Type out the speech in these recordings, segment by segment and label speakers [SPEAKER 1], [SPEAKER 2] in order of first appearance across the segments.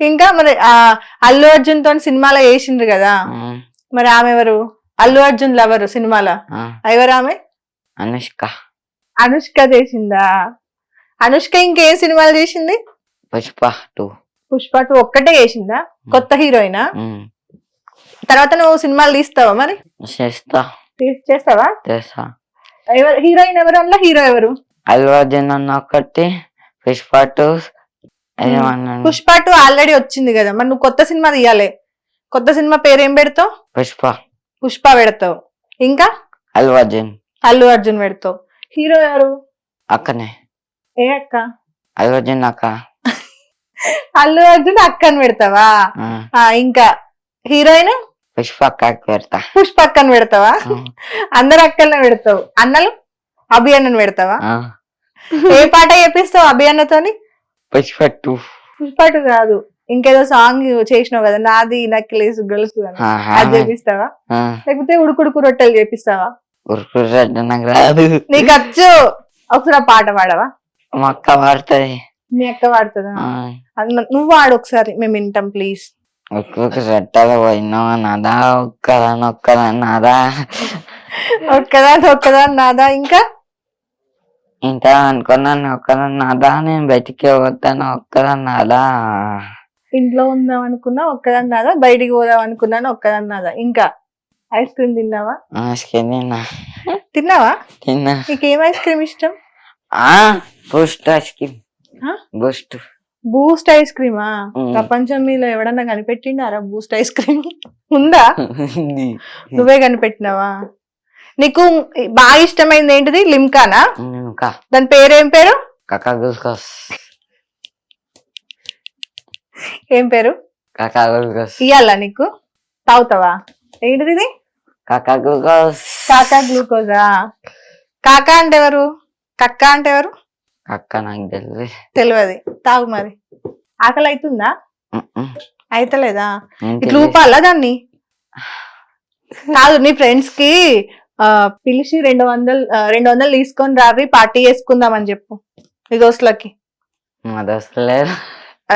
[SPEAKER 1] ఇంకా మరి ఆ అల్లు అర్జున్తో సినిమాలో వేసిండ్రు కదా. మరి ఆమె ఎవరు? అల్లు అర్జున్ లవరు సినిమాలో. ఎవరు ఆమె?
[SPEAKER 2] అనుష్క.
[SPEAKER 1] అనుష్క చేసిందా? అనుష్క ఇంకేం సినిమాలు చేసింది?
[SPEAKER 2] పుష్ప టూ.
[SPEAKER 1] పుష్ప టూ ఒక్కటే చేసిందా? కొత్త హీరోయినా? తర్వాత నువ్వు సినిమాలు తీస్తావా మరి?
[SPEAKER 2] చేస్తా.
[SPEAKER 1] చేస్తావా?
[SPEAKER 2] చేస్తా.
[SPEAKER 1] ఎవరు హీరోయిన్ ఎవరు? అందులో హీరో ఎవరు?
[SPEAKER 2] అల్లు అర్జున్ అన్న ఒకటి Pushpa two
[SPEAKER 1] Pushpa two already వచ్చింది కదా మరి నువ్వు కొత్త సినిమా తీయాలి. కొత్త సినిమా పేరు ఏం పెడతావు?
[SPEAKER 2] పుష్ప.
[SPEAKER 1] పుష్ప పెడతావు. ఇంకా?
[SPEAKER 2] అల్లు అర్జున్.
[SPEAKER 1] అల్లు అర్జున్ పెడతావు. హీరో ఎవరు?
[SPEAKER 2] అక్కనే.
[SPEAKER 1] ఏ అక్క?
[SPEAKER 2] అల్లు అర్జున్ అక్క.
[SPEAKER 1] అల్లు అర్జున్ అక్కని పెడతావా? ఇంకా? హీరోయిన్?
[SPEAKER 2] పుష్ప అక్కకి పెడతా.
[SPEAKER 1] పుష్ప అక్కని పెడతావా? అందరు అక్కల్ని పెడతావు. అన్నలు? అభి అన్నని పెడతావా ఏ పాట చెప్పిస్తావు అభి అన్నతోని
[SPEAKER 2] పుష్ప టూ
[SPEAKER 1] పుష్ప టూ కాదు. ఇంకేదో సాంగ్ చేసినావు కదా నాది నక్లేస్ గర్ల్స్ అని. అది చేపిస్తావా?
[SPEAKER 2] ఆ,
[SPEAKER 1] లేకపోతే ఉడుకుడుకు రొట్టెలు చేపిస్తావా?
[SPEAKER 2] ఉరుకుడు నాకు రాదు.
[SPEAKER 1] నీకు వచ్చు ఒకసారి ఆ పాట పాడవా?
[SPEAKER 2] మా అక్క వాడుతుంది
[SPEAKER 1] మీ అక్క పాడుతుందా? నువ్వు వాడు ఒకసారి మేము వింటాం ప్లీజ్
[SPEAKER 2] ఒక్కొక్క రెట్టలు పోయినా నాదా ఒక్కదాని ఒక్కదాని నాదా.
[SPEAKER 1] ఒక్కదా ఒక్కదా నాదా ఇంకా?
[SPEAKER 2] ఇంత అనుకున్నాను ఒక్కదాని నాదా? నేను బయటికి పోతాను ఒక్కదాని నాదా?
[SPEAKER 1] ఇంట్లో ఉందాం అనుకున్నా ఒక్కదాని నాదా? బయటికి పోదాం అనుకున్నాను ఒక్కదాని నాదా? ఇంకా ఐస్ క్రీమ్ తిన్నావా?
[SPEAKER 2] స్కిన్ తిన్నా.
[SPEAKER 1] తిన్నావా?
[SPEAKER 2] తిన్నా.
[SPEAKER 1] నీకేం ఐస్ క్రీమ్ ఇష్టం?
[SPEAKER 2] ఆ Boost ice cream? Boost.
[SPEAKER 1] Boost ice క్రీమా. ప్రపంచం మీలో ఎవడన్నా కనిపెట్టిండారా బూస్ట్ ఐస్ క్రీమ్? ఉందా. నువ్వే కనిపెట్టినావా? నీకు బాగా ఇష్టమైంది ఏంటిది? లిమ్కానా? దాని పేరేం పేరు?
[SPEAKER 2] కాకా గుల్కోస్
[SPEAKER 1] ఏం పేరు?
[SPEAKER 2] కాకా
[SPEAKER 1] ఇయ్యాలా నీకు? తాగుతావా? ఏంటిది ఇది?
[SPEAKER 2] కాకా గుల్కోస్
[SPEAKER 1] కాకా గ్లూకోజా? కాకా అంటే ఎవరు? కక్క అంటే ఎవరు?
[SPEAKER 2] అక్క నాకు తెలియదు
[SPEAKER 1] తెలియదు తాగు మరి. ఆకలి అవుతుందా. అయితలేదా? ఇట్లా. ఊపాలా దాన్ని? కాదు నీ ఫ్రెండ్స్కి పిలిచి రెండు వందలు రెండు వందలు తీసుకొని రావి పార్టీ చేసుకుందాం అని చెప్పు. నీ దోస్తులకి.
[SPEAKER 2] మా దోస్తులు లేరు.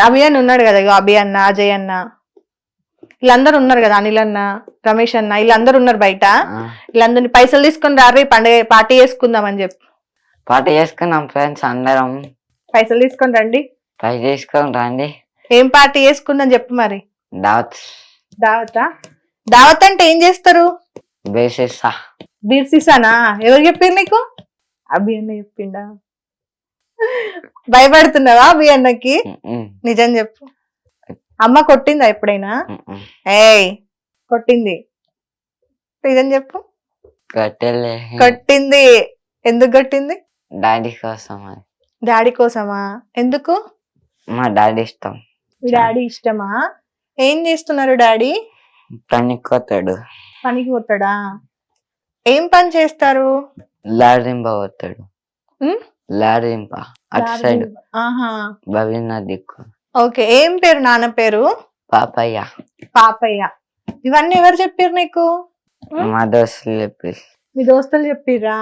[SPEAKER 1] అభియాన్ ఉన్నాడు కదా ఇగో అభి అన్న అజయ్ అన్న. వీళ్ళందరూ ఉన్నారు కదా అనిల్ అన్న రమేష్ అన్న వీళ్ళందరూ ఉన్నారు బయట. వీళ్ళందరినీ పైసలు తీసుకొని రావి పండగ పార్టీ చేసుకుందాం అని చెప్పు.
[SPEAKER 2] పార్టీ చేసుకున్నాం ఫ్రెండ్స్ అందరం.
[SPEAKER 1] పైసలు తీసుకొని రండి.
[SPEAKER 2] ట్రై చేసుకొని రండి.
[SPEAKER 1] ఏం పార్టీ చేసుకుందాం చెప్పు మరి.
[SPEAKER 2] దావత్.
[SPEAKER 1] దావతా? దావత్ అంటే ఏం చేస్తారు? ఎవరు చెప్పారు నీకు? అభి అన్న చెప్పిండా? భయపడుతున్నావా అభి అన్నకి. నిజం చెప్పు. అమ్మ కొట్టిందా ఎప్పుడైనా. ఏయ్ కొట్టింది. నిజం చెప్పు.
[SPEAKER 2] కట్టెలే.
[SPEAKER 1] కొట్టింది. ఎందుకు కొట్టింది?
[SPEAKER 2] డాడీ కోసం అది
[SPEAKER 1] డాడీ కోసమా? ఎందుకు?
[SPEAKER 2] మా డాడీ ఇష్టం.
[SPEAKER 1] డాడీ ఇష్టమా? ఏం చేస్తున్నారు డాడీ?
[SPEAKER 2] పనికొతాడు
[SPEAKER 1] పనికి పోతాడా ఏం పని చేస్తారు?
[SPEAKER 2] లాడింప పోతాడు? లాడింప అటు సైడ్.
[SPEAKER 1] ఆహా.
[SPEAKER 2] భవీన దిక్కు.
[SPEAKER 1] ఓకే ఏం పేరు నాన్న పేరు?
[SPEAKER 2] పాపయ్య.
[SPEAKER 1] పాపయ్య. ఇవన్నీ ఎవరు చెప్పారు నీకు?
[SPEAKER 2] మా దోస్తులు చెప్పి
[SPEAKER 1] మీ దోస్తులు చెప్పిర్రా?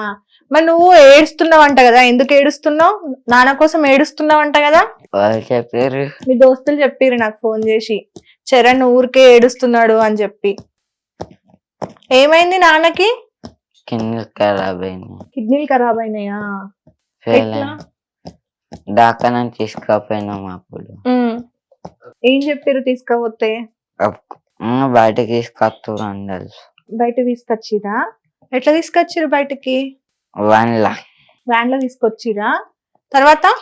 [SPEAKER 1] మరి నువ్వు ఏడుస్తున్నావంట కదా ఎందుకు ఏడుస్తున్నావు? నాన్న కోసం ఏడుస్తున్నావంట కదా?
[SPEAKER 2] వాళ్ళు చెప్పారు
[SPEAKER 1] మీ దోస్తులు చెప్పిర్రు నాకు ఫోన్ చేసి. చరణ్ ఊరికే ఏడుస్తున్నాడు అని చెప్పి. ఏమైంది నాన్నకి?
[SPEAKER 2] కింద ఖరాబ్ అయింది.
[SPEAKER 1] కిడ్నీలు ఖరాబ్ అయినాయా?
[SPEAKER 2] ఫెయిల్
[SPEAKER 1] ఎట్లా?
[SPEAKER 2] దాకానని తీసుకుపోయినాం అప్పుడు.
[SPEAKER 1] ఉమ్. ఏం చెప్పారు తీసుకపోతే?
[SPEAKER 2] అప్- ఆ, బయటకి తీసుకొస్తూ అందరు
[SPEAKER 1] బయట తీసుకొచ్చిరా? ఎట్లా తీసుకొచ్చిర్రు బయటకి?
[SPEAKER 2] వన్ లా
[SPEAKER 1] వ్యాన్లో తీసుకొచ్చిరా? తర్వాత?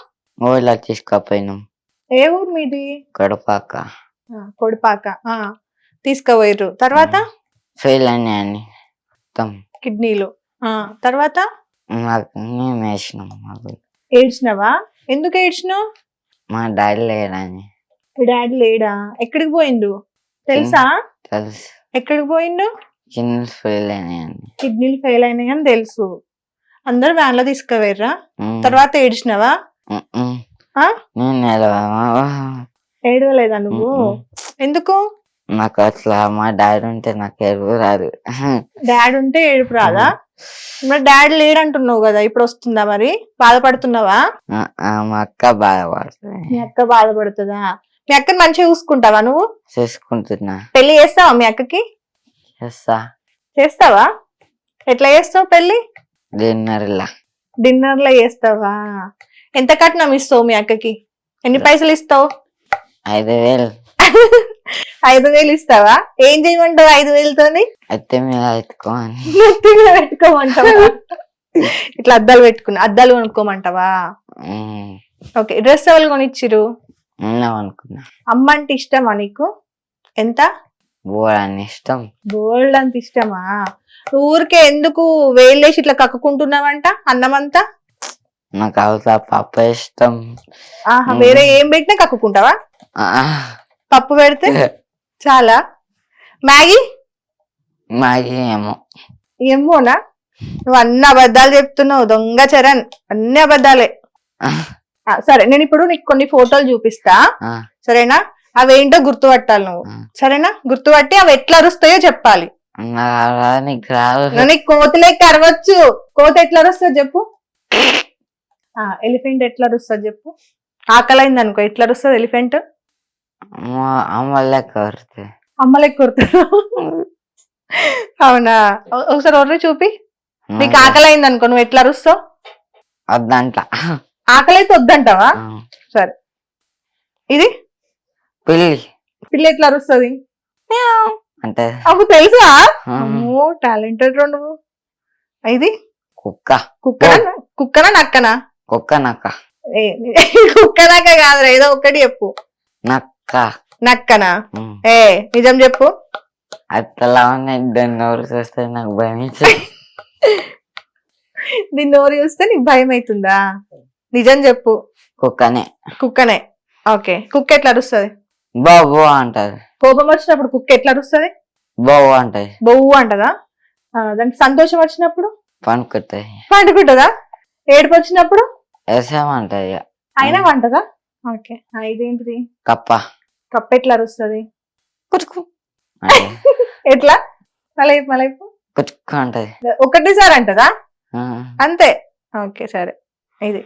[SPEAKER 2] ఊళ్ళో తీసుకుపోయినాం.
[SPEAKER 1] ఏ ఊరు మీది?
[SPEAKER 2] కడపాక.
[SPEAKER 1] కొడిపాక. ఆ తీసుకుపోయిర్రు. తర్వాత?
[SPEAKER 2] ఫెయిల్ అయినాయని మొత్తం.
[SPEAKER 1] కిడ్నీలు. ఆ తర్వాత?
[SPEAKER 2] మేము వేసినాం మాకు
[SPEAKER 1] ఏడ్చినావా? ఎందుకు ఏడ్చినావు?
[SPEAKER 2] మా డాడీ లేడని.
[SPEAKER 1] మీ డాడీ లేడా? ఎక్కడికి పోయిండు? తెలుసా?
[SPEAKER 2] తెలుసు.
[SPEAKER 1] ఎక్కడికి పోయిండు?
[SPEAKER 2] చిన్న ఫెయిల్ అయినాయని
[SPEAKER 1] కిడ్నీలు ఫెయిల్ అయినాయి అని తెలుసు. అందరు వ్యాన్లో తీసుకుపోయారా
[SPEAKER 2] ఉమ్,
[SPEAKER 1] తర్వాత ఏడ్చినావా?
[SPEAKER 2] ఉమ్, ఉమ్.
[SPEAKER 1] ఆ?
[SPEAKER 2] నేను నిలవా
[SPEAKER 1] ఏడవలేదా నువ్వు? ఎందుకు?
[SPEAKER 2] నాకు అట్లా మా డాడీ ఉంటే నాకు ఎరువు రాదు.
[SPEAKER 1] డాడీ ఉంటే ఏడుపు రాదా? మరి డాడీ లేడంటున్నావు కదా ఇప్పుడు వస్తుందా మరి? బాధపడుతున్నావా?
[SPEAKER 2] మా అక్క బాధపడుతుంది.
[SPEAKER 1] మీ అక్క బాధపడుతుందా? మీ అక్కని మంచిగా చూసుకుంటావా నువ్వు?
[SPEAKER 2] చూసుకుంటున్నా.
[SPEAKER 1] పెళ్ళి చేస్తావా మీ అక్కకి?
[SPEAKER 2] చేస్తా.
[SPEAKER 1] చేస్తావా? ఎట్లా చేస్తావు పెళ్ళి
[SPEAKER 2] డిన్నర్ ఇలా
[SPEAKER 1] డిన్నర్లో చేస్తావా? ఎంత కట్నం ఇస్తావు మీ అక్కకి? ఎన్ని పైసలు ఇస్తావు?
[SPEAKER 2] ఐదు వేలు.
[SPEAKER 1] ఐదు వేలు ఇస్తావా? ఏం చేయమంటావు ఐదు వేలతోని?
[SPEAKER 2] మీద
[SPEAKER 1] పెట్టుకోమంటావా? ఇట్లా అద్దాలు పెట్టుకుని అద్దాలు కొనుక్కోమంటావా?
[SPEAKER 2] ఉమ్,
[SPEAKER 1] ఓకే డ్రెస్ ఎవరు కొనిచ్చిరు
[SPEAKER 2] ఉన్నాం అనుకున్నా
[SPEAKER 1] అమ్మ అంటే ఇష్టమా నీకు? ఎంత?
[SPEAKER 2] బోర్ అని ఇష్టం.
[SPEAKER 1] గోల్డ్ అంత ఇష్టమా? నువ్వు ఊరికే ఎందుకు వేలేసి ఇట్లా కక్కుకుంటున్నావంట అన్నమంతా?
[SPEAKER 2] నాకు అవతల పప్పు ఇష్టం.
[SPEAKER 1] ఆహా. వేరే ఏం పెట్టినా కక్కుకుంటావా?
[SPEAKER 2] ఆ,
[SPEAKER 1] పప్పు పెడితే చాలా. మ్యాగీ?
[SPEAKER 2] మాకి ఏమో.
[SPEAKER 1] ఏమోనా? నువ్వు అన్ని అబద్ధాలు చెప్తున్నావు దొంగ చరణ్. అన్ని అబద్ధాలే. సరే నేను ఇప్పుడు నీకు కొన్ని ఫోటోలు చూపిస్తా. సరేనా? అవేంటో గుర్తుపట్టాలి నువ్వు. సరేనా? గుర్తుపట్టి అవి ఎట్లా అరుస్తాయో చెప్పాలి.
[SPEAKER 2] నాకు
[SPEAKER 1] కోతిలేక అరవచ్చు కోతి ఎట్లా అరుస్తుంది చెప్పు. ఎలిఫెంట్ ఎట్లా అరుస్తుంది చెప్పు. ఆకలైంది అనుకో ఎట్లా అరుస్తుంది ఎలిఫెంట్?
[SPEAKER 2] అమ్మ- అమ్మ లెక్క వరుతుంది
[SPEAKER 1] అమ్మలెక్క కొడుతుంది అవునా? ఒకసారి ఒర్రి చూపి. నీకు ఆకలైంది అనుకో నువ్వు ఎట్లా అరుస్తావు?
[SPEAKER 2] వద్దంట.
[SPEAKER 1] ఆకలైతే వద్దంటావా?
[SPEAKER 2] ఆ,
[SPEAKER 1] సరే. ఇది?
[SPEAKER 2] పిల్లి.
[SPEAKER 1] పిల్ల ఎట్లా అరుస్తుంది?
[SPEAKER 2] అంటే?
[SPEAKER 1] అప్పుడు తెలుసా? అమ్మో టాలెంటెడ్ నువ్వు. ఇది?
[SPEAKER 2] కుక్క.
[SPEAKER 1] కుక్కనా? కుక్కనా నక్కనా?
[SPEAKER 2] కుక్క నక్క.
[SPEAKER 1] ఏ, కుక్క నక్క కాదురా ఏదో ఒకటి చెప్పు.
[SPEAKER 2] నక్క.
[SPEAKER 1] నక్కనా. ఏ నిజం చెప్పు.
[SPEAKER 2] అట్లా దాన్ని ఎవరు చూస్తే నాకు భయం.
[SPEAKER 1] దీన్ని నోరు చూస్తే నీకు భయం అవుతుందా? నిజం చెప్పు.
[SPEAKER 2] కుక్కనే.
[SPEAKER 1] కుక్కనే. ఓకే. కుక్క ఎట్లా అరుస్తుంది?
[SPEAKER 2] బాబు అంటది.
[SPEAKER 1] కోపం వచ్చినప్పుడు కుక్క ఎట్లా అరుస్తుంది?
[SPEAKER 2] బాబు అంటది.
[SPEAKER 1] బొవ్వు అంటదా? దానికి సంతోషం వచ్చినప్పుడు?
[SPEAKER 2] పనుకుతాయి
[SPEAKER 1] పండుకుంటదా? ఏడుపు వచ్చినప్పుడు. అయినా వంటదా? ఓకే. ఇదేంటిది?
[SPEAKER 2] కప్ప.
[SPEAKER 1] కప్ప ఎట్లా అరుస్తుంది?
[SPEAKER 2] కుచుకు.
[SPEAKER 1] ఎట్లా? మళ్ళీ మళ్ళీ
[SPEAKER 2] కుచుకు అంటది
[SPEAKER 1] ఒకటేసారి అంటదా? అంతే. ఓకే సరే. ఇది.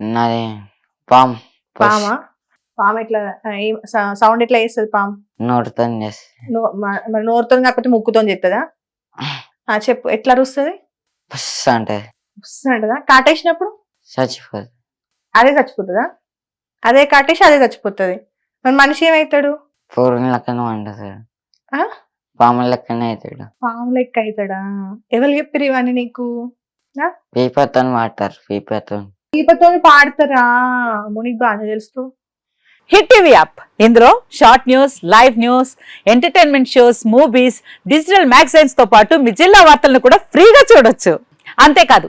[SPEAKER 2] నాది పామ్.
[SPEAKER 1] పామా? పాము ఎట్లా సౌండ్ ఎట్లా చేస్తుంది పాము?
[SPEAKER 2] నోటితో చేసి
[SPEAKER 1] నో- మ- మరి నోరుతో కాకపోతే ముక్కుతో చెప్తుందా ఆ చెప్పు ఎట్లా అరుస్తుంది?
[SPEAKER 2] పుస్ అంటది
[SPEAKER 1] అంటదా? కాటేసినప్పుడు?
[SPEAKER 2] చచ్చిపోదు
[SPEAKER 1] అదే చచ్చిపోతుందా? అదే కాటేసి అదే చచ్చిపోతుంది. మరి మనిషి ఏమవుతాడు
[SPEAKER 2] పూర్వం లెక్కన వంటది
[SPEAKER 1] ఆ?
[SPEAKER 2] పాము లెక్కనే అవుతాడు
[SPEAKER 1] పాము లెక్క అవుతాడా ఎవరు చెప్పిరు ఇవన్నీ నీకు?
[SPEAKER 2] పీపతో వాడతారు పీపతో
[SPEAKER 1] దీపతో పాడతారా? మునికి బాగానే తెలుసు.
[SPEAKER 3] Hit TV app. ఇందులో short news live news entertainment shows movies digital మ్యాగజైన్స్తో పాటు మీ జిల్లా వార్తలను కూడా ఫ్రీగా చూడొచ్చు. అంతేకాదు